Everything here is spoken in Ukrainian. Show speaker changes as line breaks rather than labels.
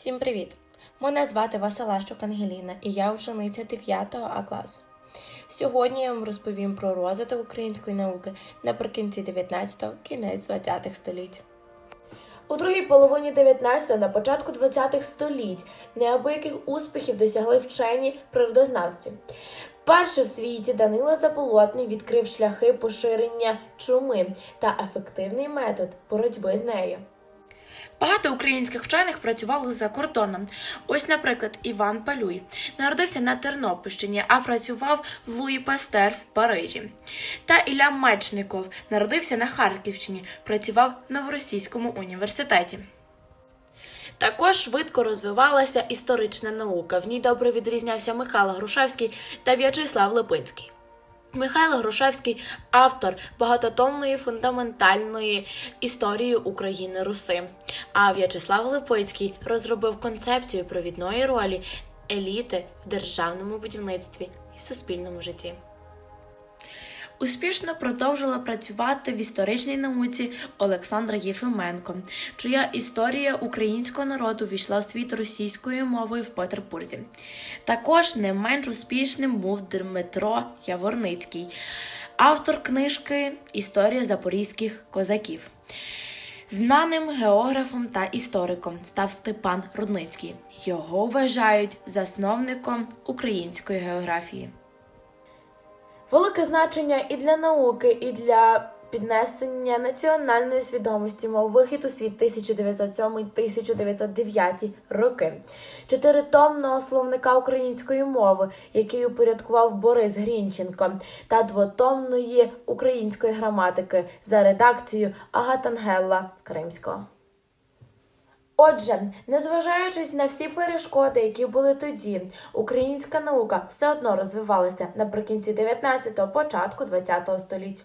Всім привіт! Мене звати Василащук Ангеліна і я учениця 9 А класу. Сьогодні я вам розповім про розвиток української науки наприкінці 19-го, кінець 20-х століть. У другій половині 19-го, на початку 20-х століть неабияких успіхів досягли вчені природознавстві. Перший в світі Данило Заболотний відкрив шляхи поширення чуми та ефективний метод боротьби з нею. Багато українських вчених працювали за кордоном. Ось, наприклад, Іван Палюй народився на Тернопільщині, а працював в Луї Пастер в Парижі. Та Ілля Мечников народився на Харківщині, працював в Новоросійському університеті. Також швидко розвивалася історична наука. В ній добре відрізнявся Михайло Грушевський та В'ячеслав Липинський. Михайло Грушевський автор багатотомної фундаментальної історії України Руси. А В'ячеслав Липицький розробив концепцію провідної ролі еліти в державному будівництві і суспільному житті. Успішно продовжила працювати в історичній науці Олександра Єфименко, чия історія українського народу війшла в світ російською мовою в Петербурзі. Також не менш успішним був Дмитро Яворницький, автор книжки Історія запорізьких козаків. Знаним географом та істориком став Степан Рудницький. Його вважають засновником української географії. Велике значення і для науки, і для піднесення національної свідомості мав вихід у світ 1907-1909 роки. Чотиритомного словника української мови, який упорядкував Борис Грінченко, та двотомної української граматики за редакцією Агатангелла Кримського. Отже, незважаючись на всі перешкоди, які були тоді, українська наука все одно розвивалася наприкінці 19-го, початку 20-го століть.